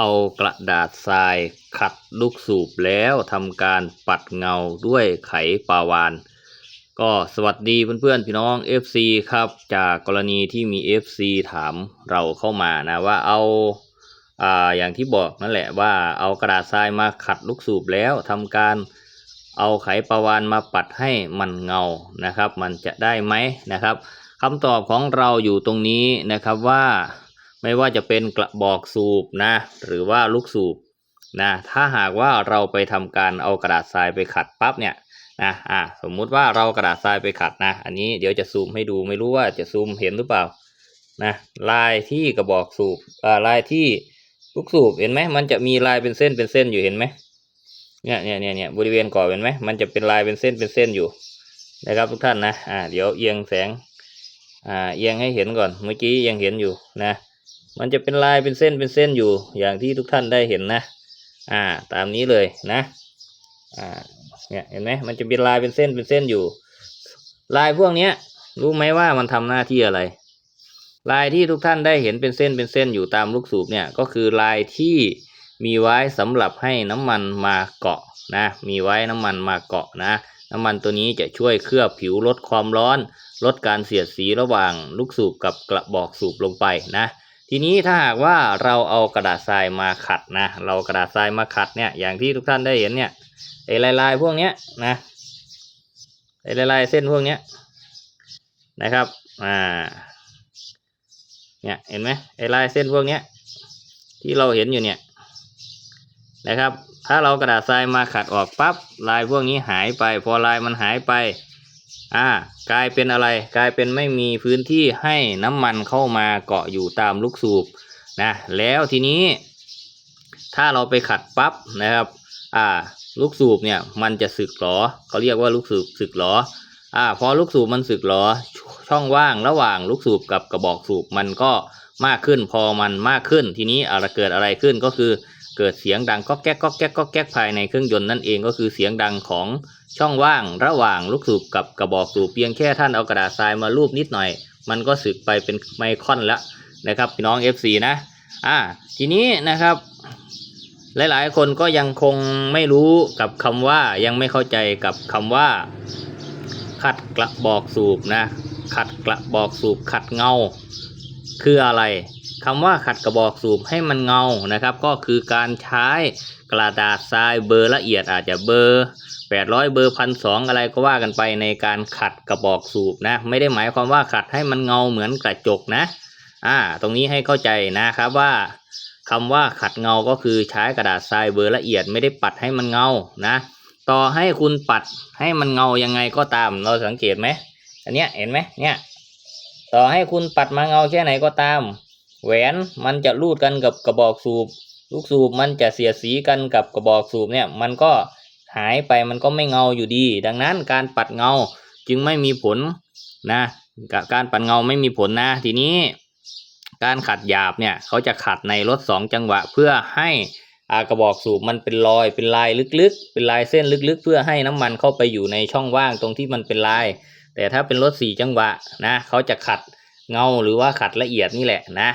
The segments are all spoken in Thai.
เอากระดาษทรายขัดลูกสูบแล้วทำการปัดเงาด้วยไขปลาวาน ก็สวัสดีเพื่อนๆพี่น้อง FC ครับจากกรณีที่มี FC ถามเราเข้ามานะว่าเอาอ่าอย่างที่บอกนั่นแหละว่าเอากระดาษทรายมาขัดลูกสูบแล้วทำการเอาไขปลาวานมาปัดให้มันเงานะครับ มันจะได้ไหมนะครับคำตอบของเราอยู่ตรงนี้นะครับว่า ไม่ว่าจะเป็นกระบอกสูบนะ หรือว่าลูกสูบนะถ้าหากว่าเราไปทำการเอากระดาษทรายไปขัดปั๊บเนี่ยนะอ่าสมมุติว่าเรากระดาษทรายไปขัดนะ อันนี้เดี๋ยวจะซูมให้ดูไม่รู้ว่าจะซูมเห็นหรือเปล่านะลายที่กระบอกสูบอ่าลายที่ลูกสูบเห็นไหมมันจะมีลายเป็นเส้นเป็นเส้นอยู่เห็นไหมเนี่ยเนี่ยเนี่ยเนี่ยบริเวณก่อเห็นไหมมันจะเป็นลายเป็นเส้นเป็นเส้นอยู่นะครับทุกท่านนะอ่าเดี๋ยวเอียงแสงอ่าเอียงให้เห็นก่อนเมื่อกี้ยังเห็นอยู่นะ มันจะเป็นลายเป็นเส้นเป็นเส้นอยู่อย่างที่ทุกท่านได้เห็นนะ อ่า ตามนี้เลยนะ อ่า เนี่ยเห็นไหมมันจะเป็นลายเป็นเส้นเป็นเส้นอยู่ ลายพวกเนี้ย รู้ไหมว่ามันทำหน้าที่อะไร ลายที่ทุกท่านได้เห็นเป็นเส้นเป็นเส้นอยู่ตามลูกสูบเนี่ยก็คือลายที่มีไว้สำหรับให้น้ำมันมาเกาะนะ มีไว้น้ำมันมาเกาะนะ น้ำมันตัวนี้จะช่วยเคลือบผิวลดความร้อน ลดการเสียดสีระหว่างลูกสูบกับกระบอกสูบลงไปนะ ทีนี้ถ้าหากว่าเราเอากระดาษทรายมาขัดนะ เรากระดาษทรายมาขัดเนี่ย อย่างที่ทุกท่านได้เห็นเนี่ยไอ้ลายลายๆพวกเนี้ยนะไอ้ลายลายๆเส้นพวกเนี้ยนะครับ อ่า เนี่ยเห็นไหมไอ้ลายเส้นพวกเนี้ยที่เราเห็นอยู่เนี่ยนะครับ ถ้าเรากระดาษทรายมาขัดออกปั๊บลายพวกนี้หายไป พอลายมันหายไป อ่ากลายเป็นอะไร กลายเป็นไม่มีพื้นที่ให้น้ำมันเข้ามาเกาะอยู่ตามลูกสูบนะแล้วทีนี้ ถ้าเราไปขัดปั๊บนะครับ อ่า ลูกสูบเนี่ยมันจะสึกหรอเขาเรียกว่าลูกสูบสึกหรออ่าพอลูกสูบมันสึกหรอช่องว่างระหว่างลูกสูบกับกระบอกสูบมันก็มากขึ้นพอมันมากขึ้นทีนี้อะไรเกิดอะไรขึ้นก็คือ เกิดเสียงดังก็แก๊กก็แก๊กก็แก๊กภายในเครื่องยนต์นั่นเองก็คือเสียงดังของช่องว่างระหว่างลูกสูบกับกระบอกสูบเพียงแค่ท่านเอากระดาษทรายมารูปนิดหน่อย มันก็สึกไปเป็นไมคอนแล้วนะครับพี่น้อง FC นะอ่าทีนี้นะครับ หลายๆ คนก็ยังคงไม่รู้กับคำว่ายังไม่เข้าใจกับคำว่า ขัดกระบอกสูบนะขัดกระบอกสูบขัดเงา คืออะไร คำว่าขัดกระบอกสูบให้มันเงานะครับ ก็คือการใช้กระดาษทรายเบอร์ละเอียดอาจจะเบอร์800 เบอร์พันสองอะไรก็ว่ากันไปในการขัดกระบอกสูบนะ ไม่ได้หมายความว่าขัดให้มันเงาเหมือนกระจกนะอ่าตรงนี้ให้เข้าใจนะครับว่าคำว่าขัดเงาก็คือใช้กระดาษทรายเบอร์ละเอียดไม่ได้ปัดให้มันเงานะ ต่อให้คุณปัดให้มันเงายังไงก็ตามเราสังเกตไหมอันเนี้ยเห็นไหมเนี่ยต่อให้คุณปัดมาเงาแค่ไหนก็ตาม แหวนมันจะรูดกันกับกระบอกสูบ ลูกสูบมันจะเสียสีกันกับกระบอกสูบเนี่ย มันก็หายไปมันก็ไม่เงาอยู่ดี ดังนั้นการปัดเงาจึงไม่มีผลนะการปัดเงาไม่มีผลนะ ทีนี้ การขัดหยาบเนี่ยเขาจะขัดในรถสองจังหวะ เพื่อให้อากระบอกสูบมันเป็นรอยเป็นลายลึกๆ เป็นลายเส้นลึกๆ เพื่อให้น้ำมันเข้าไปอยู่ในช่องว่างตรงที่มันเป็นลาย แต่ถ้าเป็นรถสี่จังหวะนะเขาจะขัด เงาหรือว่าขัดละเอียดนี่แหละนะ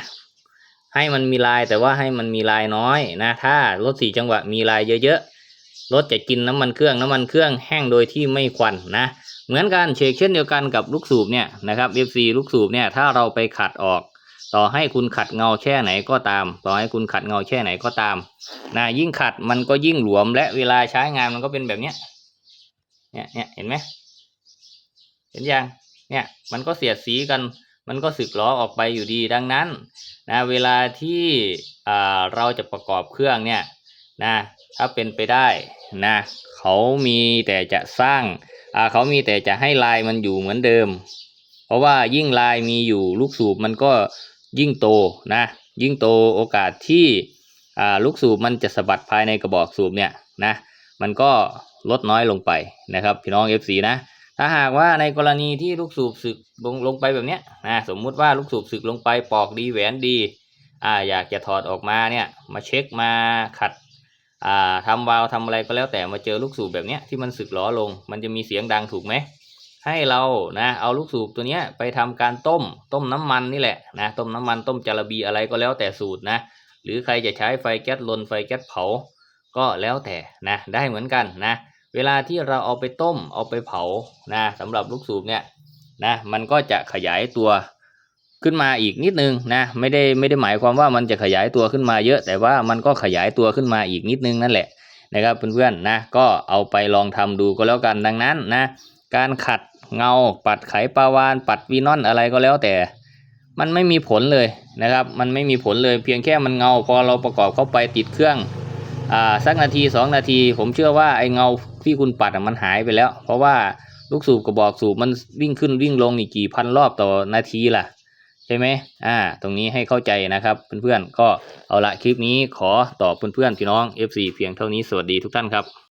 ให้มันมีลายแต่ว่าให้มันมีลายน้อยนะ ถ้ารถสี่จังหวะมีลายเยอะๆรถจะกินน้ำมันเครื่องน้ำมันเครื่องแห้งโดยที่ไม่ควันนะเหมือนกันเชกเช่นเดียวกันกับลูกสูบเนี่ยนะครับ FC ลูกสูบเนี่ยถ้าเราไปขัดออก ต่อให้คุณขัดเงาแค่ไหนก็ตาม ต่อให้คุณขัดเงาแค่ไหนก็ตามนะยิ่งขัดมันก็ยิ่งหลวมและเวลาใช้งานมันก็เป็นแบบเนี้ยเนี่ยเนี่ยเห็นไหมเห็นยังเนี่ยมันก็เสียดสีกัน มันก็สึกหล้อออกไปอยู่ดีดังนั้นนะเวลาที่เราจะประกอบเครื่องเนี่ยนะถ้าเป็นไปได้นะเขามีแต่จะสร้างเขามีแต่จะให้ลายมันอยู่เหมือนเดิม เพราะว่ายิ่งลายมีอยู่ลูกสูบมันก็ยิ่งโตนะยิ่งโตโอกาสที่ลูกสูบมันจะสะบัดภายในกระบอกสูบเนี่ยนะมันก็ลดน้อยลงไปนะครับพี่น้อง FC นะ ถ้าหากว่าในกรณีที่ลูกสูบสึกลงลงไปแบบเนี้ยนะสมมุติว่าลูกสูบสึกลงไปปอกดีแหวนดีอ่าอยากจะถอดออกมาเนี่ยมาเช็คมาขัดอ่าทำวาล์วทำอะไรก็แล้วแต่มาเจอลูกสูบแบบเนี้ยที่มันสึกหลอลง มันจะมีเสียงดังถูกไหมให้เรานะเอาลูกสูบตัวเนี้ยไปทำการต้มต้มน้ำมันนี่แหละนะต้มน้ำมันต้มจาระบีอะไรก็แล้วแต่สูตรนะหรือใครจะใช้ไฟแก๊สลนไฟแก๊สเผา ก็แล้วแต่นะได้เหมือนกันนะ เวลาที่เราเอาไปต้มเอาไปเผานะสำหรับลูกสูบเนี่ยนะมันก็จะขยายตัวขึ้นมาอีกนิดนึงนะไม่ได้ไม่ได้หมายความว่ามันจะขยายตัวขึ้นมาเยอะ แต่ว่ามันก็ขยายตัวขึ้นมาอีกนิดนึงนั่นแหละนะครับเพื่อนๆนะก็เอาไปลองทำดูก็แล้วกันดังนั้นนะการขัดเงาปัดไขปลาวาน ปัดวีนอนอะไรก็แล้วแต่ มันไม่มีผลเลยนะครับ มันไม่มีผลเลยเพียงแค่มันเงาพอเราประกอบเข้าไปติดเครื่อง สักนาทีสองนาที ผมเชื่อว่าไอเงาที่คุณปัดอะมันหายไปแล้ว เพราะว่าลูกสูบกระบอกสูบมันวิ่งขึ้นวิ่งลงนี่กี่พันรอบต่อนาทีล่ะ ใช่ไหมอ่า ตรงนี้ให้เข้าใจนะครับเพื่อนๆก็เอาละคลิปนี้ขอตอบเพื่อนๆพี่น้อง FC เพียงเท่านี้สวัสดีทุกท่านครับ